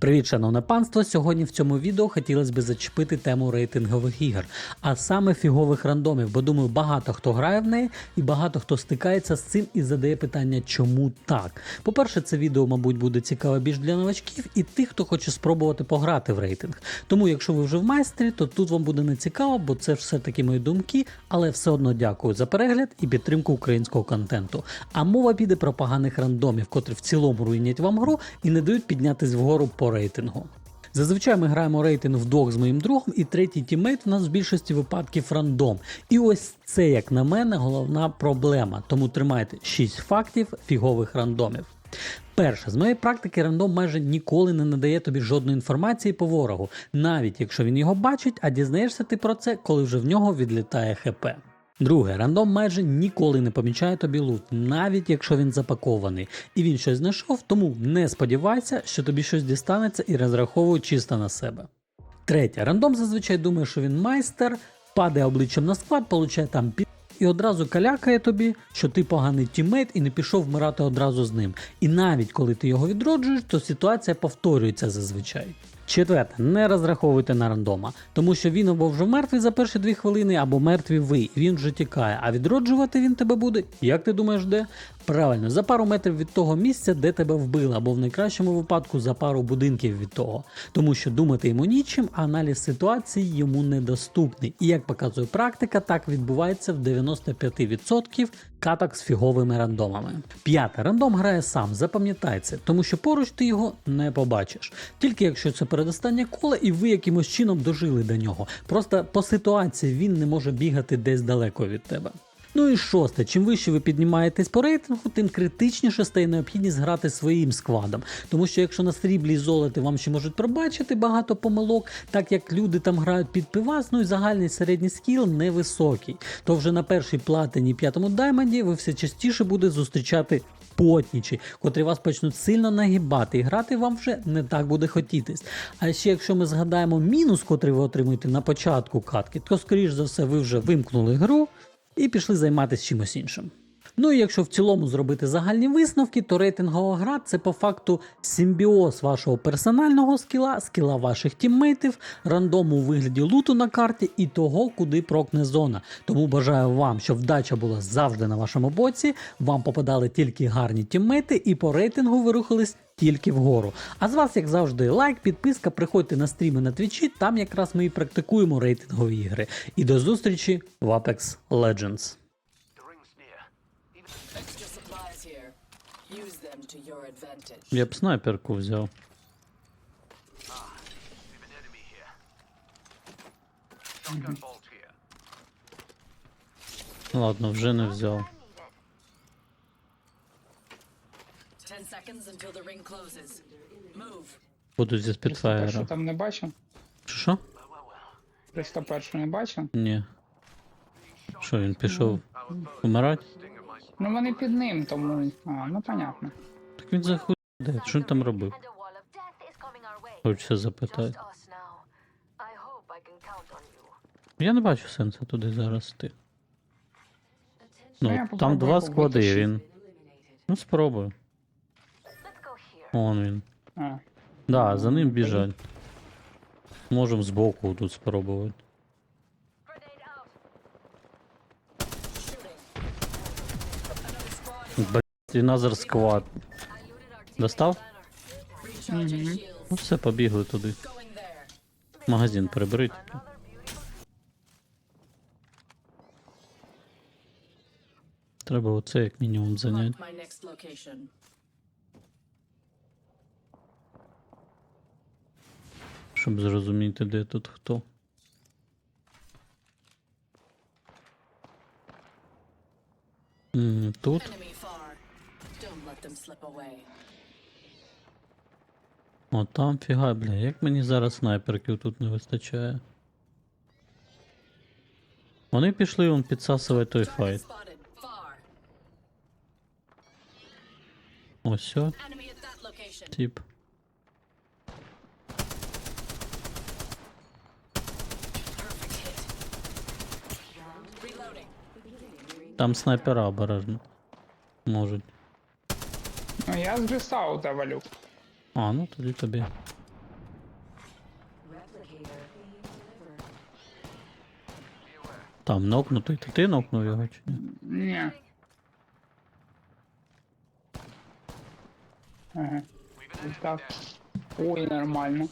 Привіт, шановне панство! Сьогодні в цьому відео хотілося б зачепити тему рейтингових ігор, а саме фігових рандомів, бо думаю, багато хто грає в неї і багато хто стикається з цим і задає питання, чому так. По-перше, це відео, мабуть, буде цікаве більш для новачків і тих, хто хоче спробувати пограти в рейтинг. Тому, якщо ви вже в майстрі, то тут вам буде не цікаво, бо це все таки мої думки, але все одно дякую за перегляд і підтримку українського контенту. А мова піде про поганих рандомів, котрі в цілому руйнять вам гру і не дають піднятись вгору по рейтингу. Зазвичай ми граємо рейтинг вдвох з моїм другом, і третій тімейт в нас в більшості випадків рандом. І ось це, як на мене, головна проблема. Тому тримайте 6 фактів фігових рандомів. Перше, з моєї практики, рандом майже ніколи не надає тобі жодної інформації по ворогу, навіть якщо він його бачить, а дізнаєшся ти про це, коли вже в нього відлітає ХП. Друге, рандом майже ніколи не помічає тобі лут, навіть якщо він запакований, і він щось знайшов, тому не сподівайся, що тобі щось дістанеться і розраховуй чисто на себе. Третє, рандом зазвичай думає, що він майстер, падає обличчям на склад, получає там пі і одразу калякає тобі, що ти поганий тіммейт і не пішов вмирати одразу з ним. І навіть коли ти його відроджуєш, то ситуація повторюється зазвичай. Четверте, не розраховуйте на рандома, тому що він або вже мертвий за перші дві хвилини, або мертві ви, він вже тікає. А відроджувати він тебе буде, як ти думаєш, де? Правильно, за пару метрів від того місця, де тебе вбили, або в найкращому випадку за пару будинків від того. Тому що думати йому нічим, а аналіз ситуації йому недоступний. І як показує практика, так відбувається в 95% каток з фіговими рандомами. П'яте, рандом грає сам, запам'ятай це, тому що поруч ти його не побачиш. Тільки якщо це передостаннє коле і ви якимось чином дожили до нього. Просто по ситуації він не може бігати десь далеко від тебе. Ну і шосте, чим вище ви піднімаєтесь по рейтингу, тим критичніше стає необхідність грати своїм складом. Тому що якщо на сріблі і золоті вам ще можуть пробачити багато помилок, так як люди там грають під пивас, ну і загальний середній скіл невисокий, то вже на першій платині п'ятому даймонді ви все частіше будете зустрічати потнічі, котрі вас почнуть сильно нагибати, і грати вам вже не так буде хотітись. А ще якщо ми згадаємо мінус, котрий ви отримуєте на початку катки, то скоріш за все ви вже вимкнули гру і пішли займатися чимось іншим. Ну і якщо в цілому зробити загальні висновки, то рейтингова гра це по факту симбіоз вашого персонального скіла, скіла ваших тіммейтів, рандому вигляді луту на карті і того, куди прокне зона. Тому бажаю вам, щоб вдача була завжди на вашому боці, вам попадали тільки гарні тіммейти, і по рейтингу ви рухались тільки вгору. А з вас, як завжди, лайк, підписка, приходьте на стріми на твічі, там якраз ми і практикуємо рейтингові ігри. І до зустрічі в Apex Legends. Я б снайперку взяв. Ладно, вже не взяв. Буду зі Що там не бачив? Що? 301 не бачив? Ні. Що він пішов my Ну вони під ним, тому. А, ну понятно. Так він заходить. Що він там робив? Хочеться запитати. Я не бачу сенсу туди зараз йти. Ну, там два склади, він. Ну спробую. Вон він. А, Да, за ним біжать. Можемо збоку тут спробувати. Блять, і назар сквад. I looted our team Достав? shields. Ну все, побігли туди. Магазин приберіть. Beautiful Треба оце як мінімум зайняти. Mark my next location. Щоб зрозуміти, де тут хто. М, Тут. Enemy far. Don't let them slip away. О, там фіга, бля, як мені зараз снайперків тут не вистачає. Вони пішли вон підсасувати той файт. Ось все, тип. Там снайпера обережно. Можуть. ну я з Грісаута валю. А, ну тоді тобі. Там нокнутий, то ти нокнув його чи ні? Ні. Ага. Так. Ой, нормально.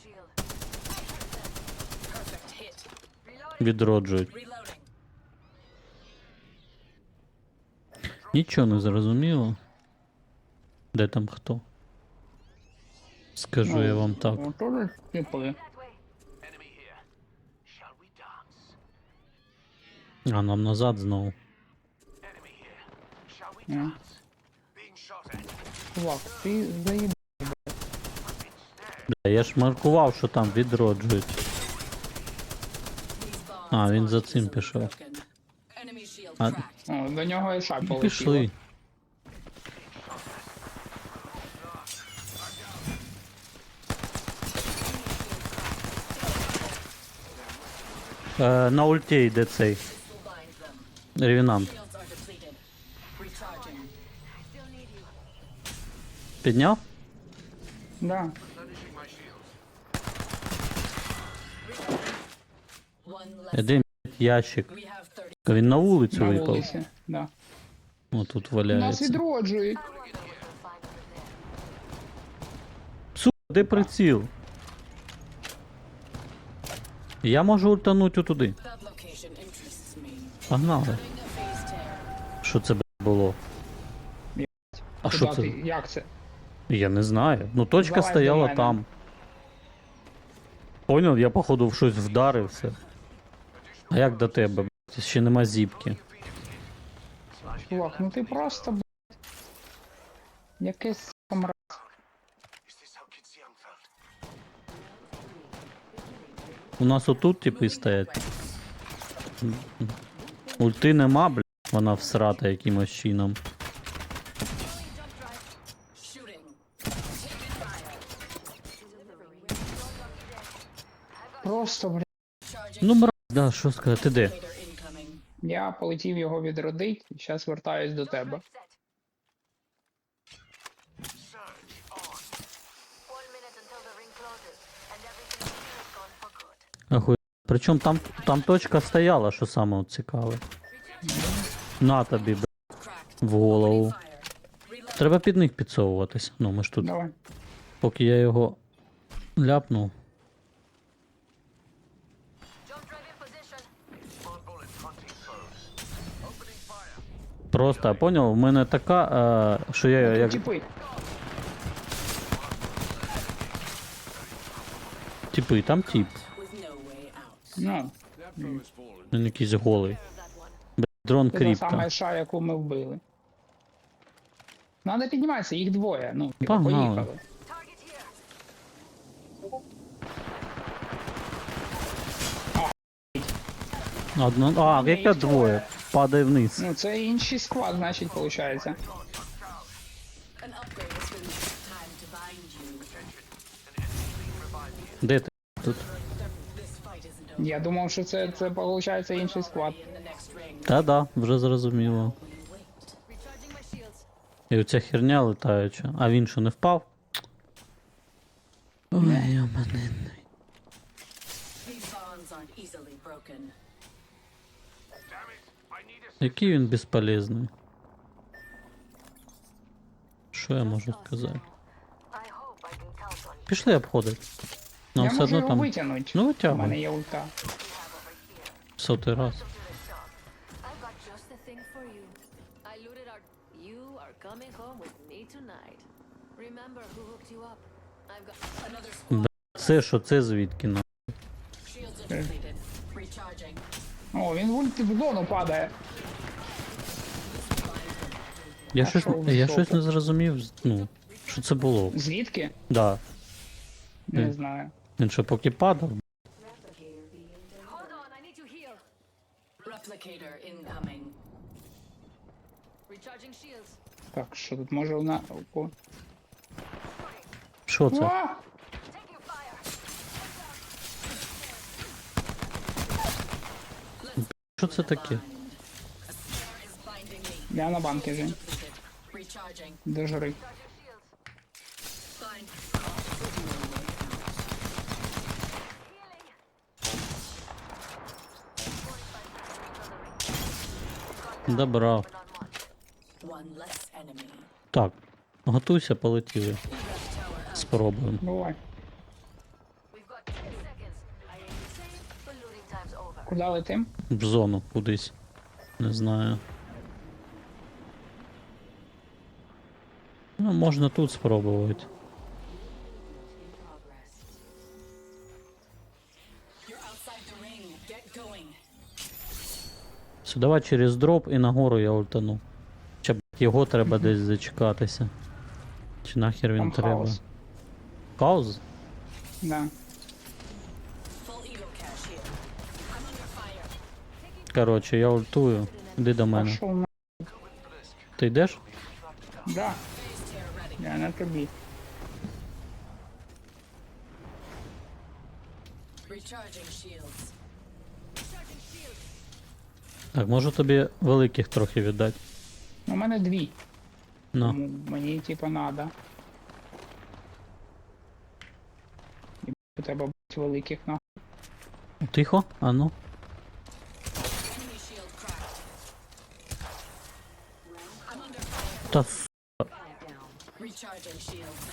Відроджують. Нічого не зрозуміло. Де там хто? Скажу я вам так. Ну, Тоже? А нам назад знову. Yeah. Чувак, ти заїб... Бля, я ж маркував, що там відроджують. А, він за цим пішов. А- О, до нього і шаг полетіло. Пішли. Е, на ульті йде цей ревінант. Підняв? Да. Блядь, ящик. We have 30. Він на вулицю На випав. вулиці. Да. О, тут Нас валяється. відроджують. Сука, де приціл? Я можу ультануть interests. Погнали. Що це було? А що це? Як це? Я не знаю. Ну точка до стояла там. Поняв, я походу в щось вдарився. А як до тебе, блядь? Ще нема зіпки. Чувак, ну ти просто, блядь. Якесь У нас отут типи стоять. Ульти нема, блядь. Вона всрата якимось чином. Просто. Charging. Ну, мразь, да, що сказати, ти де? Я полетів його відродить, і зараз вертаюсь до тебе. Причому там, там точка стояла, що саме цікаве. На тобі, Cracked. в голову. Треба під них підсовуватись. Ну, ми ж тут, Давай. поки я його ляпнув. Fire. Просто, поняв, у мене така, е, що я як. Типи. Типи, там тип. Ну, Він якийсь голий. Дрон це та ша, яку ми вбили. Надо підніматися, їх двоє. Ну, типу, Погнали. Поїхали. Одно... А, яке двоє? Падає вниз. Ну, це інший склад, значить, виходить. An upgrade has been time to bind you. Де ти тут? Я думав, що це, це виходить інший склад. Ring. Та-да, вже зрозуміло. І оця херня летаюча. А він що не впав? Ой, a Який він безполезний. Що я можу сказати? Пішли обходити. Нам Я все можу одно його там витягнути. Ну, У витягуй. мене є ульта. сотий раз. I've got just the thing for you. I looted our. You are coming home with me tonight. Remember who hooked you up. I've got Another squad. Це що, це звідки на? Shields are depleted. Recharging. О, він в ульти в зону падає. Я щось, в я жопу? щось не зрозумів, ну, що це було. Звідки? Да. Не Е. знаю. Він що поки падав, Hold on, I need to heal. Replicator incoming. Recharging shields. Так, що тут може на. О. що це? А! Taking fire. Що це таке? Я на банки вже. Bind. Healing. Добрав. But not much. One less enemy. Так, готуйся, полетіли. Спробуємо. Бувай. We've got 10 seconds. I ain't insane, but looting time's over. Куди летим? В зону кудись. Не знаю. Ну, можна тут спробувати. You're outside the ring. Get going. Все, давай через дроп і нагору я ультану. Чи б його треба десь зачекатися. Чи нахер він Там треба? хаос. Пауз? Да. Коротше, я ультую. Іди до мене. На. Ти йдеш? Да. Я на тобі. Recharging shields. Так, можу тобі великих трохи віддати. У мене дві. На. Тому мені типа надо. І у тебе б**, великих на. Тихо? А ну. Та. Recharging shields.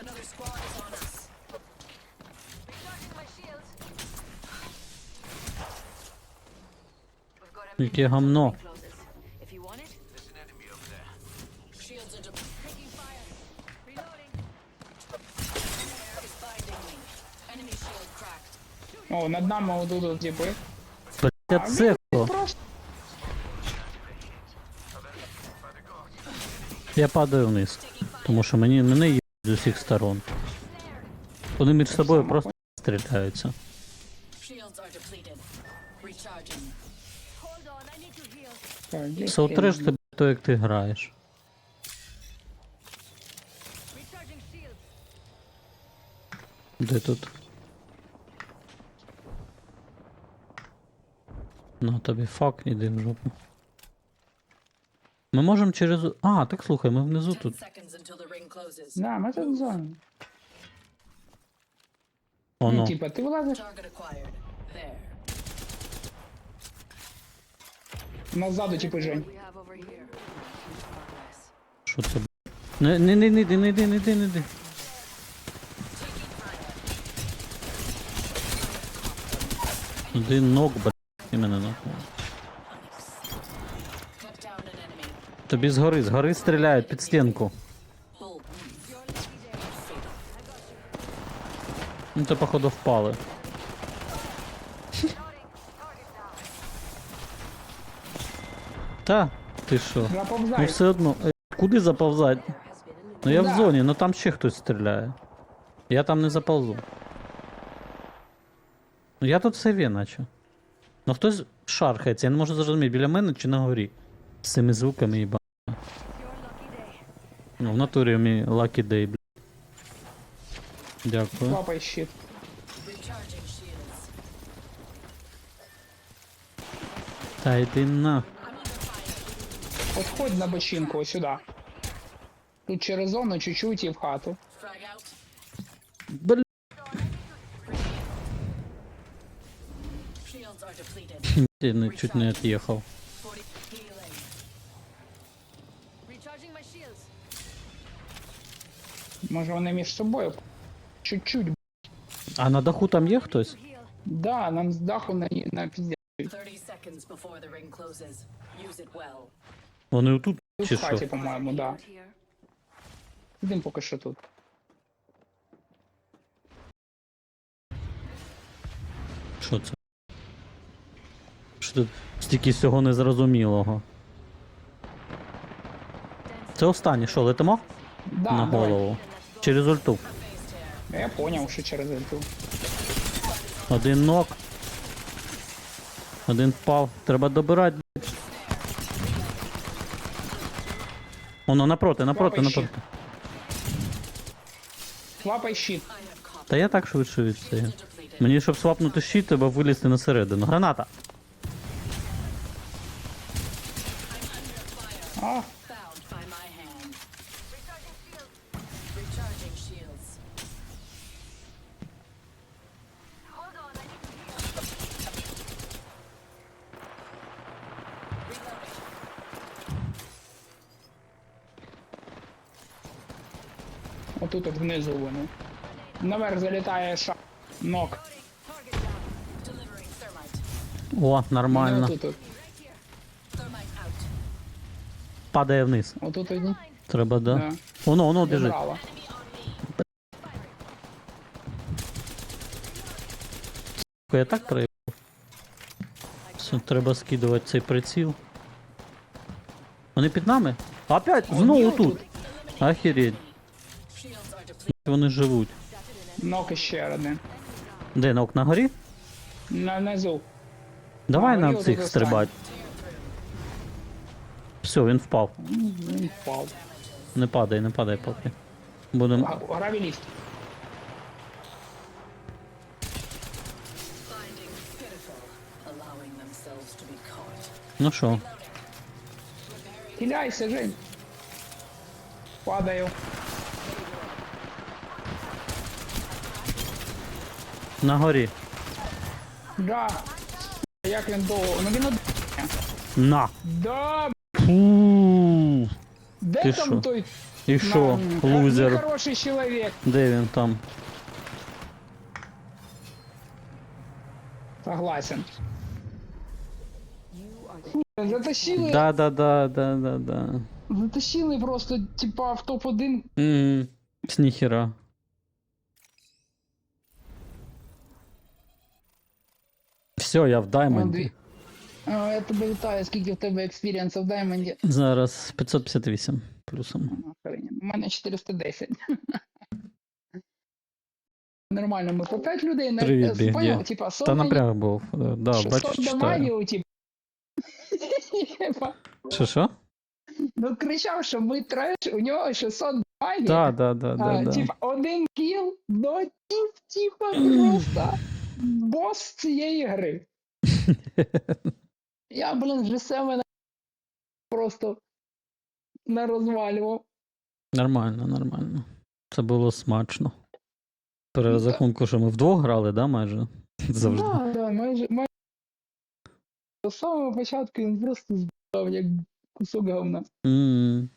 Another squad is on shield cracked. О, над нами от типи. Блять, це хто? Я падаю вниз. Тому що мені мене є з усіх сторон. Вони між собою просто стріляються. Shields are depleted. Recharging. Хейт. тебе то, як ти граєш. Де тут? На тобі фак, іди в жопу. Ми можемо через. А, так слухай, ми внизу тут. Да, ми тут в зоні. Ну, типа, ти вилазиш, назаду, типу, Жень. Що це? б***? Не, не, не, не не йди, не йди, не йди. Один ног, блядь, і мене нокнув. Тобі згори, згори стріляють під стінку. Ну то походу впали. Та, ти що? Ну все одно. е, Куди заповзать? Ну я в зоні, ну там ще хтось стріляє. Я там не заповзу. Ну я тут все наче. Ну хтось шархається, я не можу зрозуміти, біля мене чи на горі. З цими звуками їба. Ну в натурі мій lucky day, бля. Дякую. Лапай щит. Та йди на. От ходь на бочинку, ось сюди. Тут через зону чуть-чуть і в хату. Ти не, чуть не від'їхав. 40 healing. Recharging my shields. Може вони між собою. Чуть-чуть. А на даху там є хтось? Да, нам з даху на, на пізде. 30 seconds before the ring closes. Use it well. Вони отут Тут чи в хаті, що? по-моєму, да. Ідемо поки що тут. Що це? Що тут стільки всього незрозумілого? Це останнє, що, летимо? Да, на давай. голову. Через ульту. Я поняв, що через ульту. Один ног. Один впав. Треба добирати. Воно напроти, напроти, напроти. Лапай щит. Та я так швидше відстаю. Мені, щоб свапнути щит, треба вилізти на середину. Граната! А, Found by my hand. Recharging shields. Hold on, I need to heal. Отут от внизу вони. Наверх залітає ша. Нок. О, нормально. Отут от. Падає вниз. Отут одні. Треба, да. Да. Воно, воно біжить. Забрала. Я так проїбав. Все, треба скидувати цей приціл. Вони під нами? Опять? Знову тут. Охереть. Вони живуть. Нок іще один. Де нок на горі? На низу. Давай А, на цих тут стрибати. Все, він впав. Він впав. Не падай, не падай поки. Будемо. Caught. Ну що, Хиляйся, Жень. Падаю. На горі. Да. Як він довго. Ну він од... На! Да, Фу. де Ти там що? той І що, на- лузер? хороший чоловік? Де він там? Согласен. Затащили, Да, да, да, да, да, да. затащили просто, типа, в топ-1. Ммм, з ніхера. Все, я в даймонді. Я тебе вітаю, скільки в тебе експірієнсу в Даймонді. Зараз 558 плюсом. У мене 410. Нормально, ми по 5 людей на е, Біг, типа, Та сотня напряг був. Е, Да, 600 бачу, читаю. дамагів, типа. Єба. Що, що? Ну кричав, що ми треш, у нього 600 дамагів. Да, да, да, а, да, да. Типа, один кіл, ну тип, типа, просто бос цієї гри. Я, блін, вже себе просто не розвалював. Нормально, нормально. Це було смачно. При розрахунку, що ми вдвох грали, да, майже? Завжди. Да, да, майже, майже. З самого початку він просто збив, як кусок говна. М.